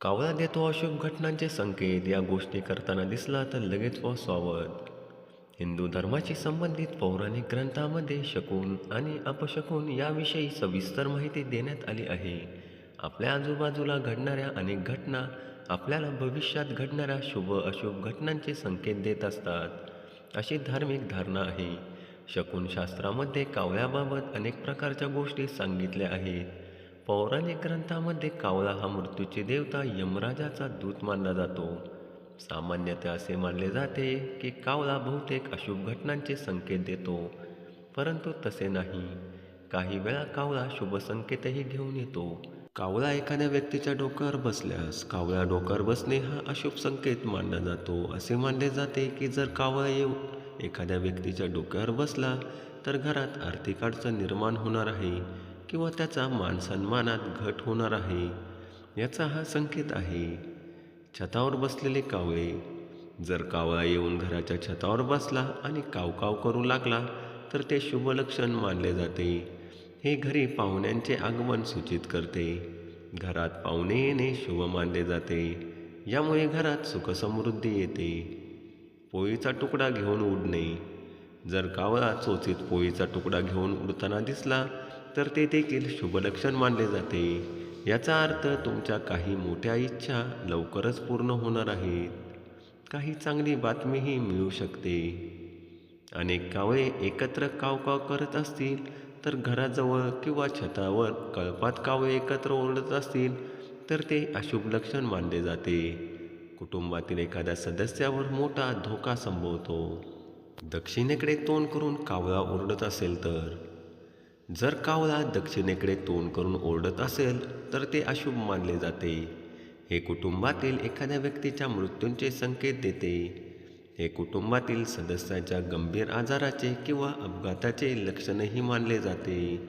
कावळा देतो अशुभ घटनांचे संकेत. या गोष्टी करताना दिसला तर लगेच व सावध हिंदू धर्माशी संबंधित पौराणिक ग्रंथामध्ये शकून आणि अपशकून याविषयी सविस्तर माहिती देण्यात आली आहे. आपल्या आजूबाजूला घडणाऱ्या अनेक घटना आपल्याला भविष्यात घडणाऱ्या शुभ अशुभ घटनांचे संकेत देत असतात. अशी धार्मिक धारणा आहे. शकून शास्त्रामध्ये कावळ्याबाबत अनेक प्रकारच्या गोष्टी सांगितल्या आहेत. पौराणिक ग्रंथामध्ये कावळा हा मृत्यूची देवता यमराजाचा दूत मानला जातो. सामान्यतः असे मानले जाते की कावळा बहुतेक अशुभ घटनांचे संकेत देतो परंतु तसे नाही. काही वेळा कावळा शुभ संकेतही घेऊन येतो. कावळा एखाद्या व्यक्तीच्या डोक्यावर बसल्यास कावळा डोक्यावर बसणे हा अशुभ संकेत मानला जातो. असे मानले जाते की जर कावळा येऊ एखाद्या व्यक्तीच्या डोक्यावर बसला तर घरात आर्थिक अडचण निर्माण होणार आहे. किंवा त्याचा मानसन्मानात घट होणार आहे याचा हा संकेत आहे. छतावर बसलेले कावळे जर कावळा येऊन घराच्या छतावर बसला आणि कावकाव करू लागला तर ते शुभ लक्षण मानले जाते. हे घरी पाहुण्यांचे आगमन सूचित करते. घरात पाहुणे येणे शुभ मानले जाते. यामुळे घरात सुखसमृद्धी येते. पोळीचा तुकडा घेऊन उडणे. जर कावळा चोचीत पोळीचा तुकडा घेऊन उडताना दिसला तर ते देखील शुभलक्षण मानले जाते. याचा अर्थ तुमच्या काही मोठ्या इच्छा लवकरच पूर्ण होणार आहेत. काही चांगली बातमीही मिळू शकते. अनेक कावळे एकत्र कावकाव करत असतील तर घराजवळ किंवा छतावर कळपात कावळे एकत्र ओरडत असतील तर ते अशुभ लक्षण मानले जाते. कुटुंबातील एखाद्या सदस्यावर मोठा धोका संभवतो. दक्षिणेकडे तोंड करून कावळा ओरडत असेल तर जर कावळा दक्षिणेकडे तोंड करून ओरडत असेल तर ते अशुभ मानले जाते. हे कुटुंबातील एखाद्या व्यक्तीच्या मृत्यूंचे संकेत देते. हे कुटुंबातील सदस्याच्या गंभीर आजाराचे किंवा अपघाताचे लक्षणही मानले जाते.